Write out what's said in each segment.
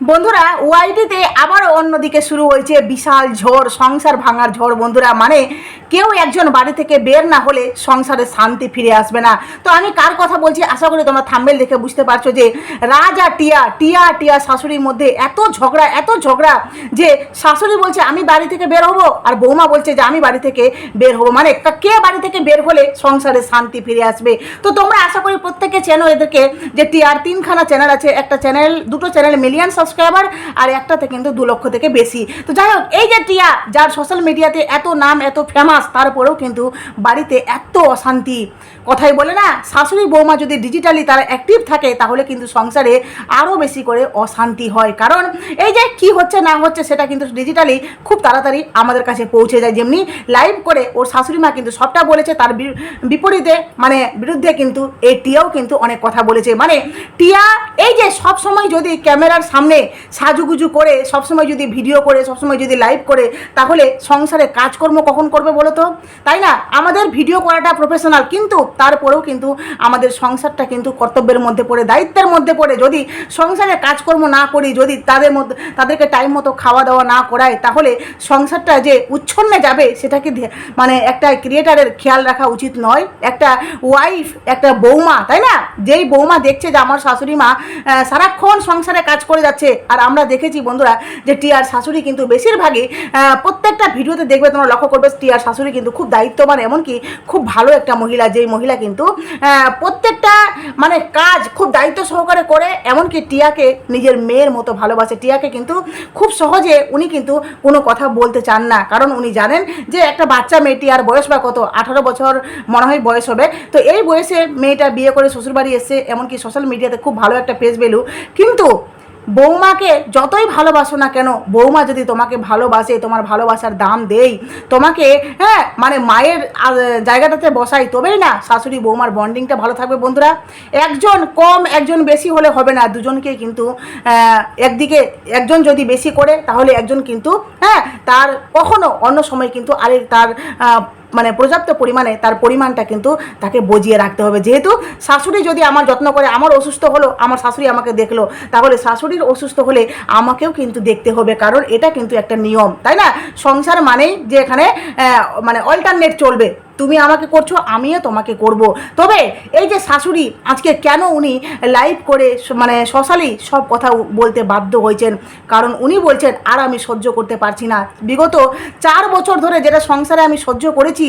বন্ধুরা, ওয়াইটিতে আবারও অন্যদিকে শুরু হয়েছে বিশাল ঝড়, সংসার ভাঙার ঝড় বন্ধুরা। মানে কেউ একজন বাড়ি থেকে বের না হলে সংসারে শান্তি ফিরে আসবে না। তো আমি কার কথা বলছি? আশা করি তোমরা থাম্বেল দেখে বুঝতে পারছ যে রাজ টিয়া টিয়া টিয়া শাশুড়ির মধ্যে এত ঝগড়া এত ঝগড়া যে শাশুড়ি বলছে, আমি বাড়ি থেকে বের হব? আর বৌমা বলছে যে, আমি বাড়ি থেকে বের হব। মানে কে বাড়ি থেকে বের হলে সংসারে শান্তি ফিরে আসবে? তো তোমরা আশা করি প্রত্যেকে চেনো এদেরকে, যে টিআর তিনখানা চ্যানেল আছে। একটা চ্যানেল দুটো চ্যানেল মিলিয়ন সাবস্ক্রাইবার আর একটাতে কিন্তু দু লক্ষ থেকে বেশি। তো যাই হোক, এই যে টিয়া, যার সোশ্যাল মিডিয়াতে এত নাম, এত ফেমাস তারপরেও কিন্তু বাড়িতে এত অশান্তি। কথাই বলে না, শাশুড়ি বৌমা যদি ডিজিটালি তারা অ্যাক্টিভ থাকে, তাহলে কিন্তু সংসারে আরও বেশি করে অশান্তি হয়। কারণ এই যে কি হচ্ছে না হচ্ছে, সেটা কিন্তু ডিজিটালি খুব তাড়াতাড়ি আমাদের কাছে পৌঁছে যায়। যেমনি লাইভ করে ওর শাশুড়ি মা কিন্তু সবটা বলেছে, তার বিপরীতে মানে বিরুদ্ধে কিন্তু এই টিয়াও কিন্তু অনেক কথা বলেছে। মানে টিয়া, এই যে সব সময় যদি ক্যামেরার সামনে সাজুগুজু করে সবসময় যদি ভিডিও করে, সবসময় যদি লাইভ করে, তাহলে সংসারে কাজকর্ম কখন করবে বলো তো তাই না? আমাদের ভিডিও করাটা প্রফেশনাল কিন্তু তারপরেও কিন্তু আমাদের সংসারটা কিন্তু কর্তব্যের মধ্যে পড়ে, দায়িত্বের মধ্যে পড়ে। যদি সংসারে কাজকর্ম না করি, যদি তাদের মধ্যে, তাদেরকে টাইম মতো খাওয়া দাওয়া না করায় তাহলে সংসারটা যে উচ্ছন্নে যাবে, সেটাকে মানে একটা ক্রিয়েটারের খেয়াল রাখা উচিত নয়। একটা ওয়াইফ একটা বৌমা, তাই না? যেই বৌমা দেখছে যে আমার শাশুড়ি মা সারাক্ষণ সংসারে কাজ করে যাচ্ছে আর আমরা দেখেছি বন্ধুরা যে টিয়ার শাশুড়ি কিন্তু বেশিরভাগই প্রত্যেকটা ভিডিওতে দেখবে তোমরা লক্ষ্য করবে, টিয়ার শাশুড়ি কিন্তু খুব দায়িত্ববান, এমনকি খুব ভালো একটা মহিলা, যেই মহিলা কিন্তু প্রত্যেকটা মানে কাজ খুব দায়িত্ব সহকারে করে, এমনকি টিয়াকে নিজের মেয়ের মতো ভালোবাসে। টিয়াকে কিন্তু খুব সহজে উনি কিন্তু কোনো কথা বলতে চান না, কারণ উনি জানেন যে একটা বাচ্চা মেয়ে টিয়ার বয়স বা কত, আঠারো বছর মনে হয় বয়স হবে। তো এই বয়সে মেয়েটা বিয়ে করে শ্বশুরবাড়ি এসে, এমনকি সোশ্যাল মিডিয়াতে খুব ভালো একটা পেজ ভ্যালু কিন্তু বৌমাকে যতই ভালোবাসো না কেন, বৌমা যদি তোমাকে ভালোবাসে, তোমার ভালোবাসার দাম দেই, তোমাকে হ্যাঁ মানে মায়ের জায়গাটাতে বসাই, তবেই না শাশুড়ি বৌমার বন্ডিংটা ভালো থাকবে বন্ধুরা। একজন কম, একজন বেশি হলে হবে না, দুজনকে কিন্তু একদিকে, একজন যদি বেশি করে, তাহলে একজন কিন্তু হ্যাঁ তার কখনো অন্য সময় কিন্তু আরেক তার মানে পর্যাপ্ত পরিমাণে তার পরিমাণটা কিন্তু তাকে বজিয়ে রাখতে হবে। যেহেতু শাশুড়ি যদি আমার যত্ন করে, আমার অসুস্থ হলো, আমার শাশুড়ি আমাকে দেখল, তাহলে শাশুড়ির অসুস্থ হলে আমাকেও কিন্তু দেখতে হবে, কারণ এটা কিন্তু একটা নিয়ম, তাই না? সংসার মানেই যে এখানে মানে অল্টারনেট চলবে। তুমি আমাকে করছ, আমিও তোমাকে করব। তবে এই যে শাশুড়ি, আজকে কেন উনি লাইভ করে মানে সশালি সব কথা বলতে বাধ্য হয়েছেন? কারণ উনি বলছেন, আর আমি সহ্য করতে পারছি না। বিগত চার বছর ধরে যেটা সংসারে আমি সহ্য করেছি,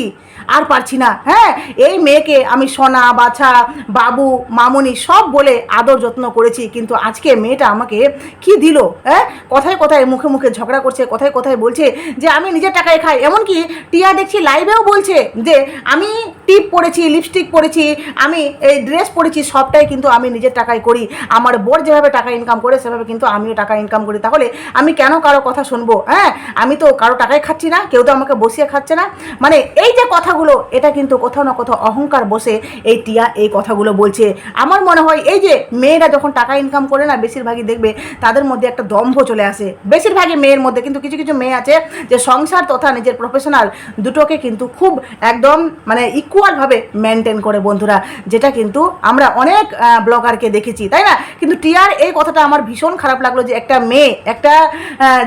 আর পারছি না। হ্যাঁ এই মেয়েকে আমি সোনা, বাছা, বাবু, মামুনি সব বলে আদর যত্ন করেছি, কিন্তু আজকে মেয়েটা আমাকে কি দিল? হ্যাঁ কথায় কথায় মুখে মুখে ঝগড়া করছে, কথায় কথায় বলছে যে, আমি নিজের টাকায় খাই। এমনকি টিয়া দেখছি লাইভেও বলছে যে আমি টিপ পরেছি লিপস্টিক পরেছি, আমি এই ড্রেস পরেছি, সবটাই কিন্তু আমি নিজের টাকায় করি। আমার বোর যেভাবে টাকা ইনকাম করে, সেভাবে কিন্তু আমিও টাকা ইনকাম করি। তাহলে আমি কেন কারও কথা শুনব হ্যাঁ? আমি তো কারও টাকায় খাচ্ছি না, কেউ তো আমাকে বসিয়ে খাচ্ছে না। মানে এই যে কথাগুলো, এটা কিন্তু কোথাও না কোথাও অহংকার বসে এই টিয়া এই কথাগুলো বলছে। আমার মনে হয় এই যে মেয়েরা যখন টাকা ইনকাম করে না, বেশিরভাগই দেখবে তাদের মধ্যে একটা দম্ভ চলে আসে। বেশিরভাগই মেয়ের মধ্যে কিন্তু কিছু কিছু মেয়ে আছে যে সংসার তথা নিজের প্রফেশনাল দুটোকে কিন্তু খুব একদম মানে ইকুয়ালভাবে মেনটেন করে বন্ধুরা, যেটা কিন্তু আমরা অনেক ব্লগারকে দেখেছি, তাই না? কিন্তু টিয়ার এই কথাটা আমার ভীষণ খারাপ লাগল যে একটা মেয়ে, একটা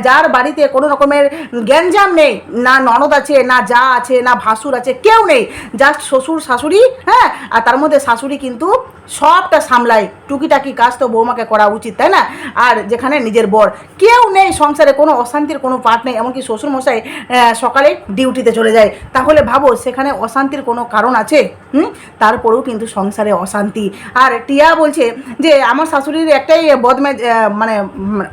যার বাড়িতে কোনো রকমের গ্যাঞ্জাম নেই, না ননদ আছে, না যা আছে, না ভাসুর আছে, কেউ নেই। জাস্ট শ্বশুর, শাশুড়ি হ্যাঁ? আর তার মধ্যে শাশুড়ি কিন্তু সবটা সামলায়। টুকিটাকি কাজ তো বৌমাকে করা উচিত, তাই না? আর যেখানে নিজের বর। কেউ নেই সংসারে, কোনো অশান্তির কোনো পার্ট নেই, এমনকি শ্বশুরমশাই সকালে ডিউটিতে চলে যায়। তাহলে ভাবো, সেখানে অশান্তির কোনো কারণ আছে, হুম? তারপরেও কিন্তু সংসারে অশান্তি। আর টিয়া বলছে যে, আমার শাশুড়ির একটাই বদমে মানে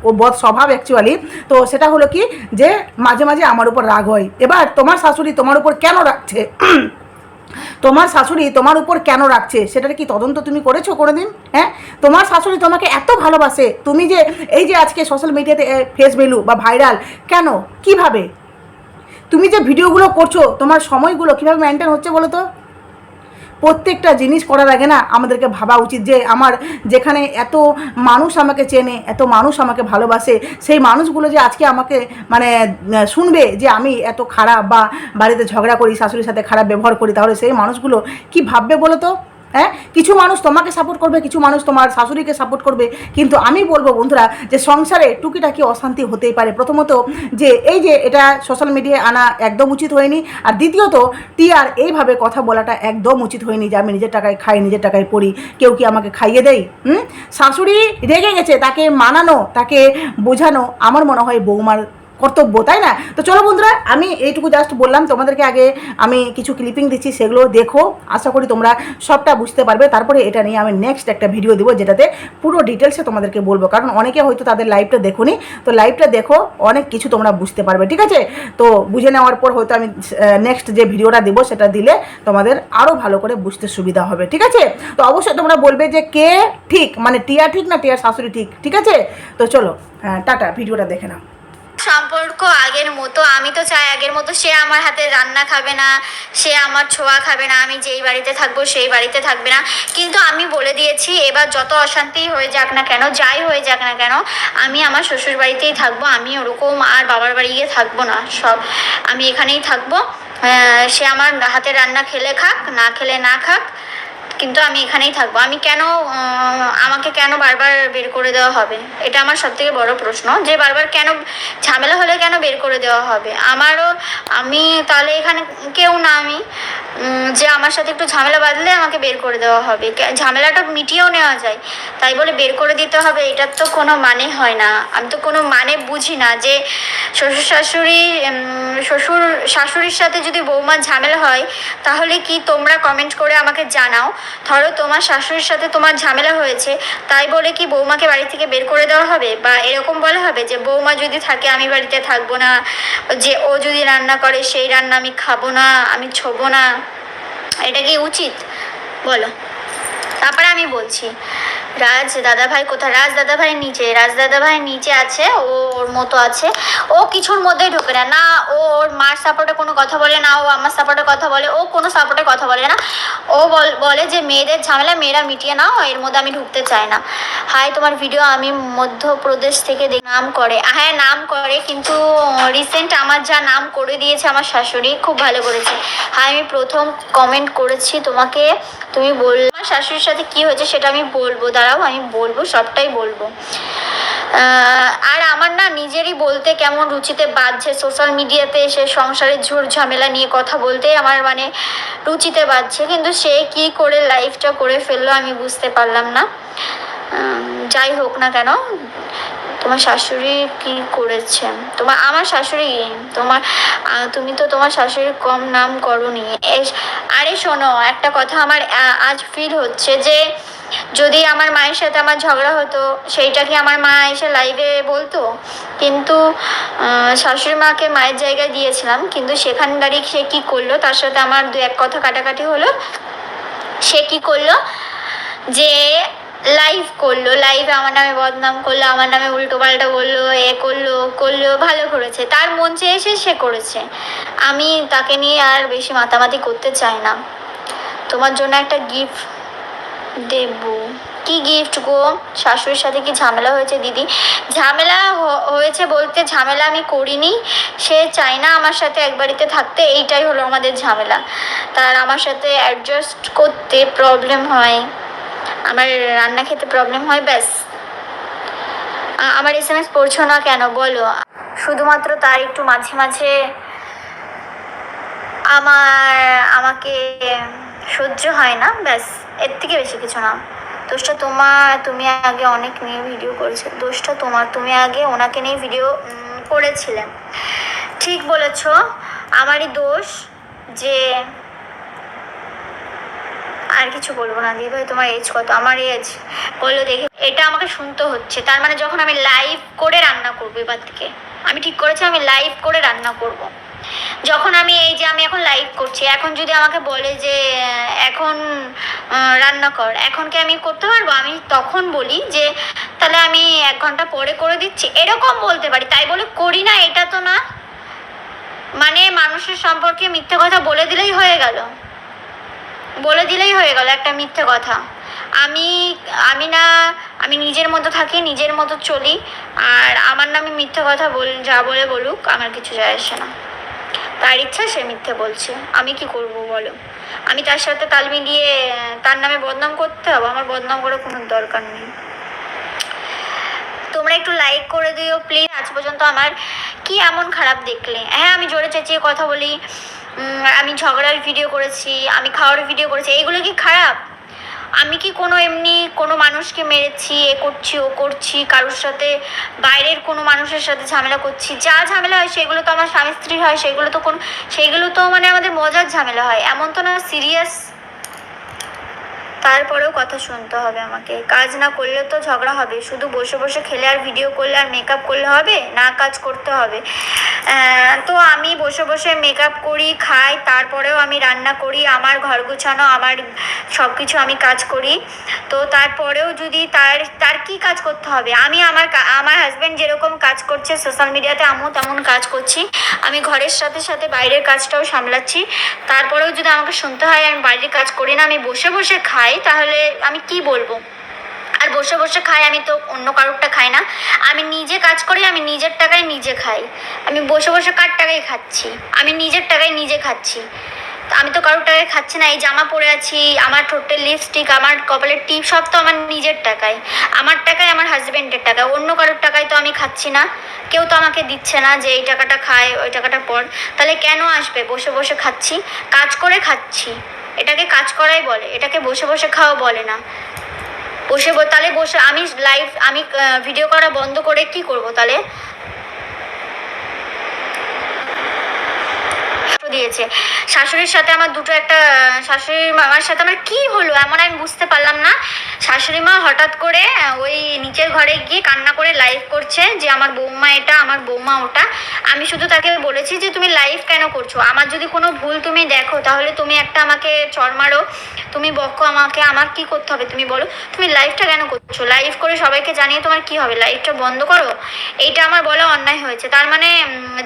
ও বদ স্বভাব অ্যাকচুয়ালি তো সেটা হলো কি যে, মাঝে মাঝে আমার উপর রাগ হয়। এবার তোমার শাশুড়ি তোমার উপর কেন রাখছে তোমার শাশুড়ি তোমার উপর কেন রাখছে সেটার কি তদন্ত তুমি করেছ কোনোদিন? হ্যাঁ? তোমার শাশুড়ি তোমাকে এত ভালোবাসে। তুমি যে, এই যে আজকে সোশ্যাল মিডিয়াতে ফেস ভ্যালু বা ভাইরাল কেন? কীভাবে? তুমি যে ভিডিওগুলো করছ, তোমার সময়গুলো কীভাবে মেনটেন হচ্ছে বলো তো? প্রত্যেকটা জিনিস করার আগে না আমাদেরকে ভাবা উচিত যে আমার যেখানে এত মানুষ আমাকে চেনে, এত মানুষ আমাকে ভালোবাসে, সেই মানুষগুলো যে আজকে আমাকে মানে শুনবে যে আমি এত খারাপ বা বাড়িতে ঝগড়া করি, শাশুড়ির সাথে খারাপ ব্যবহার করি, তাহলে সেই মানুষগুলো কি ভাববে বলো তো? হ্যাঁ? কিছু মানুষ তোমাকে সাপোর্ট করবে, কিছু মানুষ তোমার শাশুড়িকে সাপোর্ট করবে। কিন্তু আমি বলব বন্ধুরা যে সংসারে টুকিটাকি অশান্তি হতেই পারে। প্রথমত যে এই যে এটা সোশ্যাল মিডিয়ায় আনা একদম উচিত হয়নি। আর দ্বিতীয়ত, টিয়ার এইভাবে কথা বলাটা একদম উচিত হয়নি যে আমি নিজের টাকায় খাই, নিজের টাকায় পড়ি। কেউ কি আমাকে খাইয়ে দেয়? হুম? শাশুড়ি রেগে গেছে, তাকে মানানো, তাকে বোঝানো আমার মনে হয় বৌমার কর্তব্য, তাই না? তো চলো বন্ধুরা, আমি এইটুকু জাস্ট বললাম, তোমাদেরকে আগে আমি কিছু ক্লিপিং দিচ্ছি, সেগুলো দেখো। আশা করি তোমরা সবটা বুঝতে পারবে। তারপরে এটা নিয়ে আমি নেক্সট একটা ভিডিও দেবো, যেটাতে পুরো ডিটেলসে তোমাদেরকে বলব। কারণ অনেকে হয়তো তাদের লাইভটা দেখোনি। তো লাইভটা দেখো, অনেক কিছু তোমরা বুঝতে পারবে, ঠিক আছে? তো বুঝে নেওয়ার পর হয়তো আমি নেক্সট যে ভিডিওটা দেবো, সেটা দিলে তোমাদের আরও ভালো করে বুঝতে সুবিধা হবে, ঠিক আছে? তো অবশ্যই তোমরা বলবে যে কে ঠিক? মানে টিয়া ঠিক না টিয়ার শাশুড়ি ঠিক? ঠিক আছে? তো চলো টাটা ভিডিওটা দেখে নাও। সম্পর্ক আগের মতো, আমি তো চাই আগের মতো সে আমার হাতে রান্না খাবে না, সে আমার ছোঁয়া খাবে না, আমি যেই বাড়িতে থাকব সেই বাড়িতে থাকবে না। কিন্তু আমি বলে দিয়েছি, এবার যত অশান্তি হয়ে যাক না কেন, যাই হয়ে যাক না কেন, আমি আমার শ্বশুর বাড়িতেই থাকব, আমি ওরকম আর বাবার বাড়ি গিয়ে থাকব না, সব, আমি এখানেই থাকব। সে আমার হাতে রান্না খেলে খাক, না খেলে না খাক কিন্তু আমি এখানেই থাকব। আমি কেন আমাকে কেন বারবার বের করে দেওয়া হবে? এটা আমার সব থেকে বড় প্রশ্ন। যে বারবার কেন, ঝামেলা হলে কেন বের করে দেওয়া হবে? আমারও, আমি তাহলে এখানে কেউ না আমি। যে আমার সাথে একটু ঝামেলা বাঁধলে আমাকে বের করে দেওয়া হবে। ঝামেলাটা মিটিয়েও নেওয়া যায়। তাই বলে বের করে দিতে হবে, এটার তো কোনো মানে হয় না। আমি তো কোনো মানে বুঝি না যে শ্বশুর শাশুড়ি শ্বশুর শাশুড়ির সাথে যদি বৌমার ঝামেলা হয়, তাহলে কি তোমরা কমেন্ট করে আমাকে জানাও? ধরো তোমার শাশুড়ির সাথে তোমার ঝামেলা হয়েছে, তাই বলে কি বৌমাকে বাড়ি থেকে বের করে দেওয়া হবে? বা এরকম বলা হবে যে, বৌমা যদি থাকে আমি বাড়িতে থাকব না, যে ও যদি রান্না করে সেই রান্না আমি খাব না, আমি ছোবো না। এটা কি উচিত? বলো। তারপরে আমি বলছি রাজ দাদা ভাই কোথায়? রাজ দাদা ভাই নিচে, রাজ দাদা ভাই নিচে আছে, ও ওর মতো আছে। ও কিছুর মধ্যেই ঢোকে না না ও ওর মার সাপোর্টে কোনো কথা বলে, না ও আমার সাপোর্টে কথা বলে, ও কোনো সাপোর্টে কথা বলে না। ও বল- যে মেয়েদের ঝামেলা, মেয়েরা মিটিয়ে নাও, এর মধ্যে আমি ঢুকতে চাই না। হাই তোমার ভিডিও আমি মধ্যপ্রদেশ থেকে নাম করে। হ্যাঁ নাম করে, কিন্তু রিসেন্ট আমার যা নাম করে দিয়েছে আমার শাশুড়ি, খুব ভালো করেছে। হ্যাঁ আমি প্রথম কমেন্ট করেছি তোমাকে, তুমি বল আমার শাশুড়ির সাথে কি হয়েছে সেটা আমি বলব। দাঁড়াও, আমি বলব, সবটাই বলব। আর আমার না নিজেরই বলতে কেমন রুচিতে বাজছে। সোশ্যাল মিডিয়াতে এসে সংসারের ঝুট ঝামেলা নিয়ে কথা বলতে আমার মানে রুচিতে বাজছে। কিন্তু সে কি করে লাইফটা করে ফেলল আমি বুঝতে পারলাম না। যাই হোক না কেন, তোমার শাশুড়ি কি করেছে? তোমার আমার শাশুড়ি, তোমার তুমি তো তোমার শাশুড়ির কম নাম করনি। এস- আরে শোনো, একটা কথা আমার আজ ফিল হচ্ছে যে যদি আমার মায়ের সাথে আমার ঝগড়া হতো, সেইটা কি আমার মা এসে লাইভে বলতো? কিন্তু শাশুড়ি মাকে মায়ের জায়গায় দিয়েছিলাম, কিন্তু সেখানে দাঁড়িয়ে সে কী করল, তার সাথে আমার দু এক কথা কাটাকাটি হলো। সে কি করল? যে লাইভ করল লাইভে আমার নামে বদনাম করল, আমার নামে উল্টো পাল্টা বলল, এ করল করল, ভালো করেছে। তার মন চেয়েছে সে করেছে। আমি তাকে নিয়ে আর বেশি মাতামাতি করতে চাই না। তোমার জন্য একটা গিফট দেব। কি গিফট গো? শাশুড়ির সাথে কি ঝামেলা হয়েছে, দিদি? ঝামেলা হয়েছে বলতে ঝামেলা আমি করিনি। সে চায় না আমার সাথে এক বাড়িতে থাকতে, এইটাই হলো আমাদের ঝামেলা। তার আমার সাথে অ্যাডজাস্ট করতে প্রবলেম হয়। আমার রান্না খেতে প্রবলেম হয়, ব্যাস। আমার এস এম এস পড়ছো না কেন, বলো। শুধুমাত্র তার একটু মাঝে মাঝে আমার, আমাকে সহ্য হয় না, ব্যাস, এর থেকে বেশি কিছু না। দোষটা তোমার, তুমি আগে অনেক নিয়ে ভিডিও করেছ। দোষটা তোমার, তুমি আগে ওনাকে নিয়ে ভিডিও করেছিলে। ঠিক বলেছ, আমারই দোষ যে আর কিছু বলব না। দিদি ভাই, তোমার এজ কত? আমার এজ বলল দেখি। এটা আমাকে শুনতে হচ্ছে। তার মানে যখন আমি লাইভ করে রান্না করব এবার থেকে, আমি ঠিক করেছি আমি লাইভ করে রান্না করব। যখন আমি এই যে আমি এখন লাইভ করছি, এখন যদি আমাকে বলে যে এখন রান্না কর, এখন কি আমি করতে পারব? আমি তখন বলি যে, তাহলে আমি এক ঘণ্টা পরে করে দিচ্ছি। এরকম বলতে পারি। তাই বলে করি না, এটা তো না। মানে মানুষের সম্পর্কে মিথ্যে কথা বলে দিলেই হয়ে গেল। বলে দিলেই হয়ে গেল একটা মিথ্যে কথা। আমি আমি না, আমি নিজের মতো থাকি, নিজের মতো চলি। আর আমার নামে মিথ্যে কথা বল, যা বলে বলুক, আমার কিছু যায় আসে না। তার ইচ্ছা, সে মিথ্যে বলছে। আমি কি করব বলো? আমি তার সাথে তাল মিলিয়ে তার নামে বদনাম করতে হবে? আমার বদনাম করার কোনো দরকার নেই। তোমরা একটু লাইক করে দিও প্লিজ আজ পর্যন্ত আমার কি এমন খারাপ দেখলে? হ্যাঁ আমি জোরে চেঁচিয়ে কথা বলি। আমি ঝগড়ার ভিডিও করেছি, আমি খাওয়ার ভিডিও করেছি। এইগুলো কি খারাপ? আমি কি কোনো এমনি কোনো মানুষকে মেরেছি, এ করছি, ও করছি, কারোর সাথে বাইরের কোনো মানুষের সাথে ঝামেলা করছি? যা ঝামেলা হয় সেগুলো তো আমার স্বামী স্ত্রীর হয়, সেগুলো তো কোন সেগুলো তো মানে আমাদের মজার ঝামেলা হয়। এমন তো না সিরিয়াস তারপরেও কথা শুনতে হবে আমাকে। কাজ না করলে তো ঝগড়া হবে। শুধু বসে বসে খেলে আর ভিডিও করলে আর মেকআপ করলে হবে? না, কাজ করতে হবে। তো আমি বসে বসে মেকআপ করি, খাই, তারপরেও আমি রান্না করি, আমার ঘর গুছানো, আমার সব কিছু আমি কাজ করি। তো তারপরেও যদি তার তার কি কাজ করতে হবে? আমি আমার আমার হাজব্যান্ড যেরকম কাজ করছে সোশ্যাল মিডিয়াতে আমিও তেমন কাজ করছি। আমি ঘরের সাথে সাথে বাইরের কাজটাও সামলাচ্ছি। তারপরেও যদি আমাকে শুনতে হয়, আমি বাইরের কাজ করি না, আমি বসে বসে খাই তাহলে আমি কি বলব? আর বসে বসে খাই, আমি তো অন্য কারোরটা খাই না। আমি নিজে কাজ করি, আমি নিজের টাকায় নিজে খাই। আমি বসে বসে কার টাকায় খাচ্ছি? আমি নিজের টাকায় নিজে খাচ্ছি। আমি তো কারোর টাকায় খাচ্ছি না, এই জামা পরে আছি, আমার ঠোঁটের লিপস্টিক আমার কপালের টিপ, সব তো আমার নিজের টাকায় আমার টাকায় আমার হাজব্যান্ডের টাকায় অন্য কারোর টাকায় তো আমি খাচ্ছি না। কেউ তো আমাকে দিচ্ছে না যে এই টাকাটা খায়, ওই টাকাটা পর। তাহলে কেন আসবে? বসে বসে খাচ্ছি, কাজ করে খাচ্ছি। এটাকে কাজ করাই বলে, এটাকে বসে বসে খাওয়া বলে না। বসে তাহলে বসে আমি লাইভ আমি ভিডিও করা বন্ধ করে কি করব তাহলে? দিয়েছে। শাশুড়ির সাথে আমার দুটো একটা, শাশুড়ি মামার সাথে আমার কি হলো এমন আমি বুঝতে পারলাম না। শাশুড়ি মা হঠাৎ করে ওই নিচের ঘরে গিয়ে কান্না করে লাইভ করছে যে আমার বৌমা এটা, আমার বৌমা ওটা। আমি শুধু তাকে বলেছি যে তুমি লাইভ কেন করছ? আমার যদি কোনো ভুল তুমি দেখো, তাহলে তুমি একটা আমাকে চর মারো। তুমি বকো আমাকে, আমার কি করতে হবে তুমি বলো। তুমি লাইভটা কেন করছ? লাইভ করে সবাইকে জানিয়ে তোমার কি হবে? লাইভটা বন্ধ করো। এইটা আমার বলা অন্যায় হয়েছে। তার মানে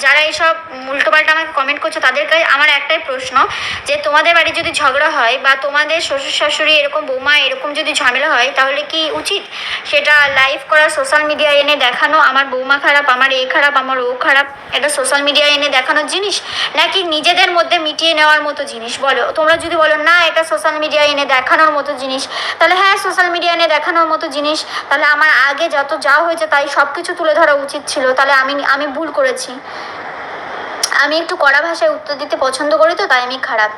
যারা এইসব উল্টোপাল্টা আমাকে কমেন্ট করছে, তাদেরকে আমার একটাই প্রশ্ন, যে তোমাদের বাড়ি যদি ঝগড়া হয় বা তোমাদের শ্বশুর শাশুড়ি এরকম বৌমা এরকম যদি ঝামেলা হয়, তাহলে কি উচিত? সেটা লাইভ করা সোশ্যাল মিডিয়ায় এনে দেখানো, আমার বৌমা খারাপ, আমার এ খারাপ, আমার ও খারাপ? এটা সোশ্যাল মিডিয়ায় এনে দেখানোর জিনিস, নাকি নিজেদের মধ্যে মিটিয়ে নেওয়ার মতো জিনিস বলো? তোমরা যদি বলো, না, এটা সোশ্যাল মিডিয়ায় এনে দেখানোর মতো জিনিস, তাহলে হ্যাঁ সোশ্যাল মিডিয়া এনে দেখানোর মতো জিনিস, তাহলে আমার আগে যত যা হয়েছে তাই সব কিছু তুলে ধরা উচিত ছিল, তাহলে আমি আমি ভুল করেছি। আমি একটু কড়া ভাষায় উত্তর দিতে পছন্দ করি তো, তাই আমি খারাপ।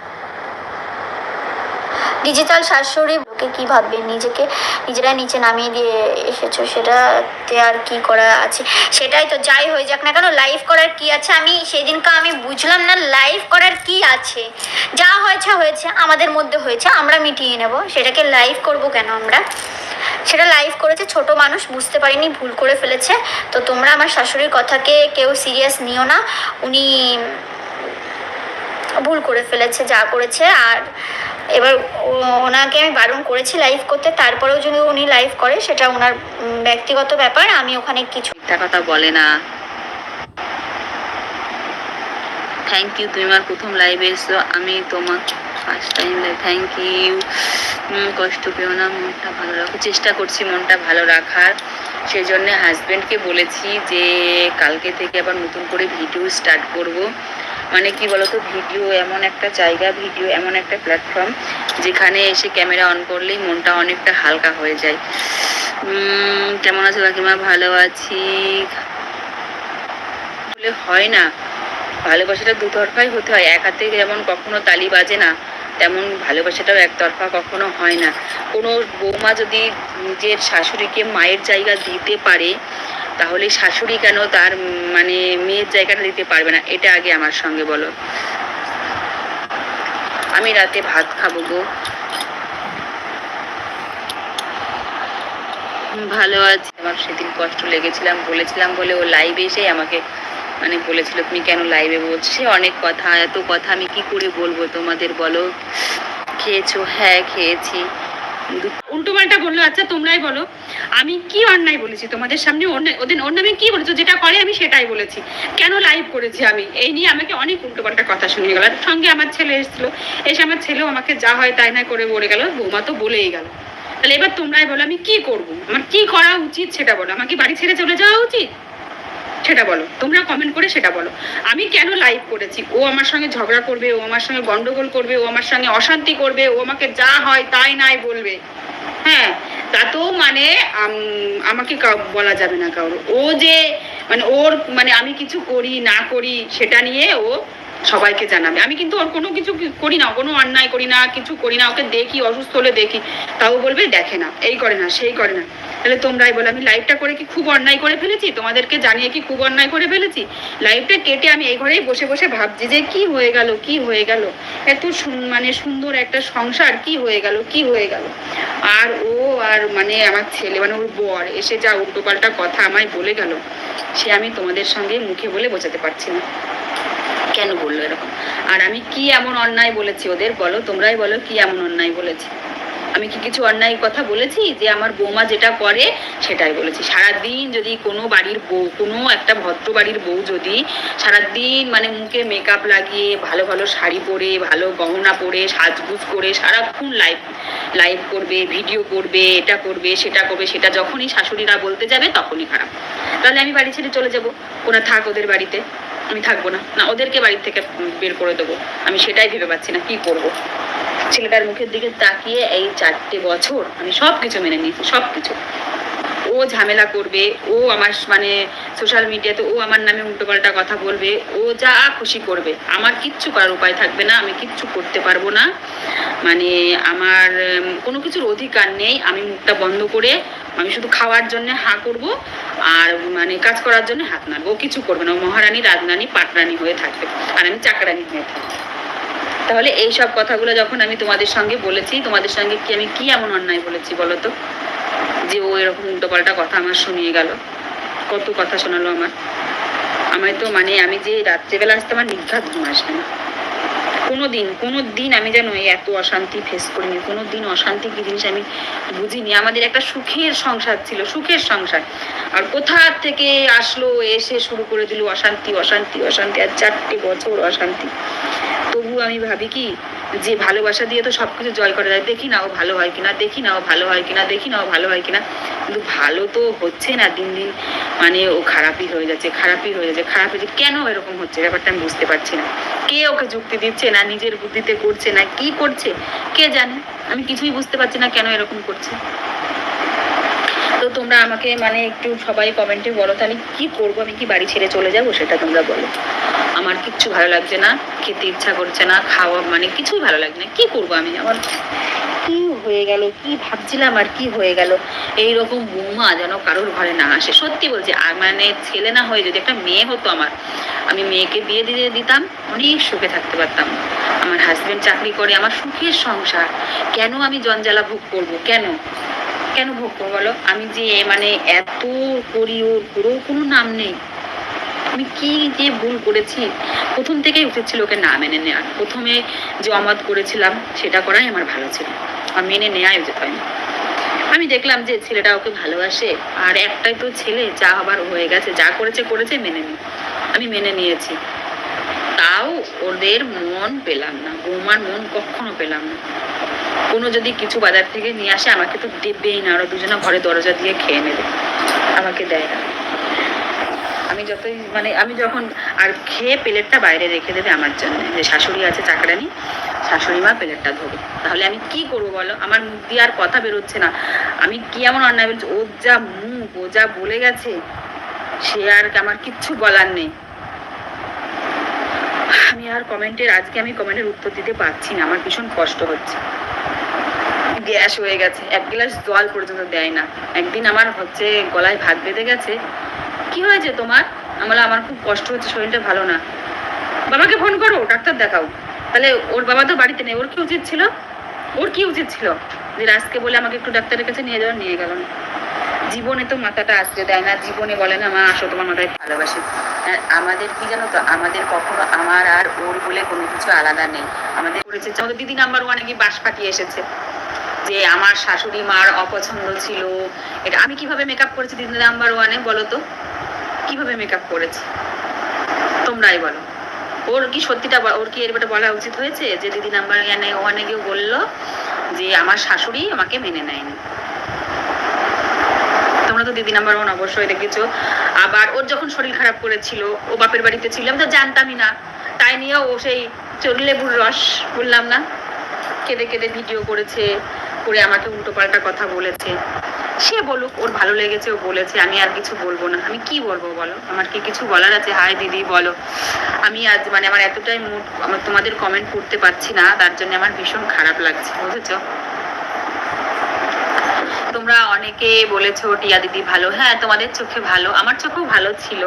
ডিজিটাল শাশুড়ি লোকে কি ভাববে নিজেকে, নিজেরা নিচে নামিয়ে দিয়ে এসেছ, সেটাতে আর কি করা আছে? সেটাই তো যাই হয়ে যাক না কেন লাইভ করার কি আছে? আমি সেদিনকে আমি বুঝলাম না লাইভ করার কি আছে? যা হয়েছে হয়েছে, আমাদের মধ্যে হয়েছে, আমরা মিটিয়ে নেব। সেটাকে লাইভ করব কেন আমরা? সেটা লাইভ করেছে ছোট মানুষ, বুঝতে পারিনি, ভুল করে ফেলেছে। তো তোমরা আমার শাশুড়ির কথাকে কেউ সিরিয়াস নিও না। উনি ভুল করে ফেলেছে, যা করেছে, আর এবার ওনাকে আমি বারণ করেছি লাইভ করতে, তারপরেও যদি উনি লাইভ করে, সেটা ওনার ব্যক্তিগত ব্যাপার, আমি ওখানে কিছু কথা বলে না। থ্যাংক ইউ তুমি আমার প্রথম লাইভে এসো আমি তোমার first time live thank you কষ্ট পেও না, মনটা ভালো রাখো। চেষ্টা করছি মনটা ভালো রাখার। সেই জন্য হাজব্যান্ডকে বলেছি যে, কালকে থেকে আবার নতুন করে ভিডিও স্টার্ট করব। মানে কি বলতো ভিডিও এমন একটা জায়গা ভিডিও এমন একটা প্ল্যাটফর্ম যেখানে এসে ক্যামেরা অন করলেই মনটা অনেকটা হালকা হয়ে যায়। কেমন আছো কাকিমা? ভালো আছি। বলে হয় না, ভালোবাসাটা দুতরফাই হতে হয়। এক হাতে যেমন কখনো তালি বাজে না, তেমন ভালোবাসাটাও একতরফা কখনো হয় না। কোনো বৌমা যদি নিজের শাশুড়িকে মায়ের জায়গা দিতে পারে তাহলে শাশুড়ি কেন তার মানে মেয়ের জায়গাটা দিতে পারবে না? এটা আগে আমার সঙ্গে বলো। আমি রাতে ভাত খাব গো। ভালো আছি। আমার সেদিন কষ্ট লেগেছিলাম, বলেছিলাম বলে ও লাইভে এসেই আমাকে মানে বলেছিল, তুমি কেন লাইভে বলছো? অনেক কথা, এত কথা আমি কি করে বলব তোমাদের বলো? খেয়েছো? হ্যাঁ খেয়েছি। উল্টো পাল্টা বলল আচ্ছা তোমরাই বলো। আমি কি অন্যায় বলেছি তোমাদের সামনে? ওদের কি বলেছ? যেটা করে, আমি সেটাই বলেছি। কেন লাইভ করেছি আমি? এই নিয়ে আমাকে অনেক উল্টো পাল্টা কথা শুনিয়ে গেল। সঙ্গে আমার ছেলে এসেছিল। এসে আমার ছেলেও আমাকে যা হয় তাই না করে বলে গেল। বৌমা তো বলেই গেল। তাহলে এবার তোমরাই বলো, আমি কি করব? আমার কি করা উচিত সেটা বলো। আমাকে বাড়ি ছেড়ে চলে যাওয়া উচিত? সেটা বলো। তোমরা কমেন্ট করে সেটা বলো। আমি কেন লাইভ করেছি? ও আমার সঙ্গে ঝগড়া করবে, ও আমার সঙ্গে গন্ডগোল করবে, ও আমার সঙ্গে অশান্তি করবে, ও আমাকে যা হয় তাই নাই বলবে। হ্যাঁ তাতেও মানে আমাকে বলা যাবে না কারোর ও যে মানে ওর মানে আমি কিছু করি, না করি, সেটা নিয়ে ও সবাইকে জানাবে। আমি কিন্তু ওর কোনো কিছু করি না, কোনো অন্যায় করি না, কিছু করি না, ওকে দেখি, অসুস্থ হলে দেখি। তাও বলবে, দেখে না, এই করে না, সেই করে না। তাহলে তোমরাই বলো, আমি লাইভটা করে কি খুব অন্যায় করে ফেলেছি? তোমাদেরকে জানিয়ে কি খুব অন্যায় করে ফেলেছি? লাইভটা কেটে আমি এই ঘরেই বসে বসে ভাবছি যে, কি হয়ে গেল, কি হয়ে গেল? এত মানে সুন্দর একটা সংসার, কি হয়ে গেল, কি হয়ে গেল? আর ও আর মানে আমার ছেলে মানে ওর বর এসে যা উল্টোপাল্টা কথা আমায় বলে গেল, সে আমি তোমাদের সঙ্গে মুখে বলে বোঝাতে পারছি না। কেন বলল এরকম? আর আমি কি এমন অন্যায় বলেছি ওদের? বলো, তোমরাই বলো কি এমন অন্যায় বলেছি। আমি কি কিছু অন্যায় কথা বলেছি? যে আমার বৌমা যেটা করে, সেটাই বলেছি। সারাদিন যদি কোনো বাড়ির বউ, কোনো একটা ভদ্র বাড়ির বউ যদি সারাদিন মানে মুখে মেকআপ লাগিয়ে, ভালো ভালো শাড়ি পরে, ভালো গহনা পরে, সাজগুজ করে সারাক্ষণ লাইভ লাইভ করবে ভিডিও করবে, এটা করবে, সেটা করবে, সেটা যখনই শাশুড়িরা বলতে যাবে তখনই খারাপ। তাহলে আমি বাড়ি ছেড়ে চলে যাব। ওরা থাক ওদের বাড়িতে। আমি থাকব না। না, ওদেরকে বাড়ির থেকে বের করে দেবো। আমি সেটাই ভেবে পাচ্ছি না, কি করব? ছেলেটার মুখের দিকে তাকিয়ে এই চারটে বছর আমি সব কিছু মেনে নিয়েছি সব কিছু ও ঝামেলা করবে, ও আমার মানে সোশ্যাল মিডিয়াতে ও আমার নামে উল্টোপাল্টা কথা বলবে, ও যা খুশি করবে। আমার কিচ্ছু করার উপায় থাকবে না, আমি কিচ্ছু করতে পারব না। মানে আমার কোনো কিছুর অধিকার নেই, আমি মুখটা বন্ধ করে আমি শুধু খাওয়ার জন্য হাঁ করব আর মানে কাজ করার জন্য হাত নাড়বো। ও কিছু করবে না, ও মহারানী রাজরানী পাটরানী হয়ে থাকবে আর আমি চাকরানী হয়ে থাকব। তাহলে এই সব কথাগুলো যখন আমি তোমাদের সঙ্গে বলেছি, তোমাদের সঙ্গে কি আমি কি এমন অন্যায় বলেছি বলো তো? যে ও এরকম উল্টোপাল্টা কথা আমার শুনিয়ে গেল। কত কথা শোনালো আমার। আমায় তো মানে আমি যে রাত্রেবেলা আসতে আমার নিঘাত ঘুম আসবে না। কোনো দিন কোনো দিন আমি যেন এত অশান্তি ফেস করিনি। কোনো দিন অশান্তি কি জিনিস আমি বুঝিনি। আমাদের একটা সুখের সংসার ছিল, সুখের সংসার। আর কোথা থেকে আসলো, এসে শুরু করে দিল অশান্তি অশান্তি অশান্তি। আর চারটে বছর অশান্তি। তবু আমি ভাবি কি যে ভালোবাসা দিয়ে তো সবকিছু জয় করা যায় দেখি না ও ভালো হয় কিনা, দেখি না ও ভালো হয় কিনা, দেখি না ও ভালো হয় কিনা। কিন্তু ভালো তো হচ্ছে না দিন দিন মানে ও খারাপই হয়ে যাচ্ছে, খারাপই হয়ে যাচ্ছে, খারাপ হয়ে যাচ্ছে। কেন এরকম হচ্ছে? ব্যাপারটা আমি বুঝতে পারছি না। কে ওকে যুক্তি দিচ্ছে না নিজের বুদ্ধিতে করছে না কি করছে? কে জানে? আমি কিছুই বুঝতে পারছি না কেন এরকম করছে। তো তোমরা আমাকে মানে একটু সবাই কমেন্টে বলো তো আমি কি করব? আমি কি বাড়ি ছেড়ে চলে যাব? সেটা তোমরা বলো। আমার কিচ্ছু ভালো লাগছে না, খেতে ইচ্ছা করছে না, খাওয়া মানে কিছুই ভালো লাগছে না। কি করব আমি? আমার কি হয়ে গেল? কি ভাবছিলাম আর কি হয়ে গেল? এই রকম বৌমা যেন কারোর ঘরে না আসে। সত্যি বলছি মানে ছেলে না হয়ে যদি একটা মেয়ে হতো আমার, আমি মেয়েকে বিয়ে দিয়ে দিতাম, অনেক সুখে থাকতে পারতাম। আমার হাজবেন্ড চাকরি করে, আমার সুখের সংসার। কেন আমি জঞ্জালা ভোগ করব? কেন? কেন ভোগ করব বলো? আমি যে মানে এত করি ওর পুরো কোনো নাম নেই। আমি কি যে ভুল করেছি? প্রথম থেকেই উচিত ছিল ওকে না মেনে নেওয়ার প্রথমে যে অমত করেছিলাম, সেটা করাই আমার ভালো ছিল। আর মেনে নেওয়াই উচিত হয়নি। আমি দেখলাম যে ছেলেটা ওকে ভালোবাসে, আর একটাই তো ছেলে, যা হবার হয়ে গেছে, যা করেছে করেছে, মেনে নি। আমি মেনে নিয়েছি। তাও ওদের মন পেলাম না। বৌমার মন কখনো পেলাম না। কোনো যদি কিছু বাজার থেকে নিয়ে আসে, আমাকে তো দেবেই না। ওরা দুজনে ঘরে দরজা দিয়ে খেয়ে নেবে। আমাকে দেয় না। আমি যতই মানে আমি যখন, আর খেয়ে প্লেটটা বাইরে রেখে দেবে আমার জন্য, যে শাশুড়ি আছে চাকরানি, শাশুড়ি মা প্লেটটা ধোবে। তাহলে আমি কি করব বলো? আমার মুখ দিয়ে আর কথা বেরোচ্ছে না। আমি কি এমন অন্যায় বলছি? ওর যা মুখ, ও যা বলে গেছে, সে আর আমার কিচ্ছু বলার নেই। আমি আর কমেন্টের, আজকে আমি কমেন্টের উত্তর দিতে পারছি না, আমার ভীষণ কষ্ট হচ্ছে। গ্যাস হয়ে গেছে, এক গ্লাস জল পর্যন্ত দেয় না। একদিন আমার হচ্ছে গলায় ভাত বেঁধে গেছে কি হয়েছে তোমার? আমার আমার খুব কষ্ট হচ্ছে, শরীরটা ভালো না। বাবাকে ফোন করো, ডাক্তার দেখাও। তাহলে ওর বাবা তো বাড়িতে নেই, ওর কি উচিত ছিল? ওর কি উচিত ছিল? যে রাজকে বলে আমাকে একটু ডাক্তারের কাছে নিয়ে যাওয়া নিয়ে গেল জীবনে তো মাথাটা আসতে দেয় না, জীবনে বলে না, মা, আসো, তোমার মাথায় ভালোবাসি। আমাদের কি জানো তো, আমাদের কখনো আমার আর ওর বলে কোনো কিছু আলাদা নেই। আমাদের করেছে আমাদের দিদি নাম্বার ওয়ানে কি বাস পাঠিয়ে এসেছে। যে আমার শাশুড়ি মার অপছন্দ ছিল। এটা আমি কীভাবে মেকআপ করেছি দিদি নাম্বার ওয়ানে বলো তো? কীভাবে মেকআপ করেছি? তোমরাই বলো। ওর কি সত্যিটা ওর কি এর বলা উচিত হয়েছে? যে দিদি নাম্বার ওয়ানে গিয়ে বলল যে আমার শাশুড়ি আমাকে মেনে নেয়নি। তোমরা তো দিদি নাম্বার ওয়ান অবশ্যই দেখেছ। আবার ওর যখন শরীর খারাপ করেছিল, ও বাপের বাড়িতে ছিল, আমি তো জানতামই না। তাই নিয়ে ও সেই চোর লেবুর রস বললাম না? কেঁদে কেঁদে ভিডিও করেছে, করে আমাকে উল্টো পাল্টা কথা বলেছে। সে বলুক, ওর ভালো লেগেছে, ও বলেছে, আমি আর কিছু বলব না। আমি কি বলব বলো? আমার কি কিছু বলার আছে? হাই দিদি, বলো। আমি আজ মানে আমার এতটাই মুড আমার তোমাদের কমেন্ট পড়তে পারছি না, তার জন্য আমার ভীষণ খারাপ লাগছে, বুঝেছ? তোমরা অনেকে বলেছ, টিয়া দিদি ভালো। হ্যাঁ তোমাদের চোখে ভালো, আমার চোখেও ভালো ছিল।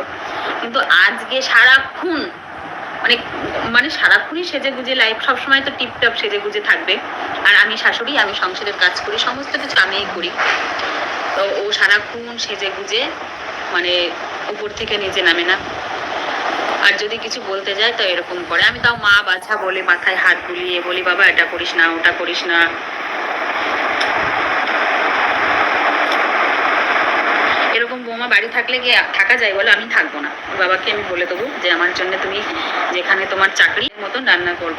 কিন্তু আজকে সারাক্ষণ মানে সারাক্ষণই সেজে গুজে লাইফ সবসময় তো টিপটপ সেজে গুজে থাকবে। আর আমি শাশুড়ি, আমি সংসারের কাজ করি, সমস্ত কিছু আমিই করি। তো ও সারাক্ষণ সেজে গুজে মানে উপর থেকে নিজে নামে না। আর যদি কিছু বলতে যায়, তো এরকম করে। আমি তাও মা বাছা বলে, মাথায় হাত বুলিয়ে বলি, বাবা, এটা করিস না, ওটা করিস না। বৌমা বাড়ি থাকলে গিয়ে থাকা যায় বলে আমি থাকব না। ওর বাবাকে আমি বলে দেবো যে, আমার জন্য তুমি যেখানে তোমার চাকরি মতন রান্না করব।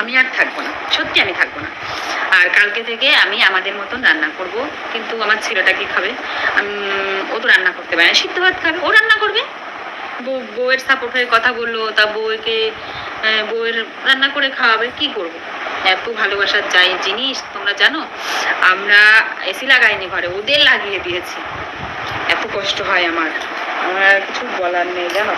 আমি আর থাকব না। সত্যি আমি থাকব না। আর কালকে থেকে আমি আমাদের মতন রান্না করব। কিন্তু আমার ছেলেটা কি খাবে? ও তো রান্না করতে পারে সিদ্ধ ভাত খাবে। ও রান্না করবে। বউ, বউয়ের সাপোর্ট হয়ে কথা বলল। তা বউকে বউয়ের রান্না করে খাওয়াবে। কি করব? এত ভালোবাসার চাই জিনিস, তোমরা জানো? আমরা এসি লাগাইনি ঘরে, ওদের লাগিয়ে দিয়েছি। এত কষ্ট হয় আমার। আমার কিছু বলার নেই, জানো?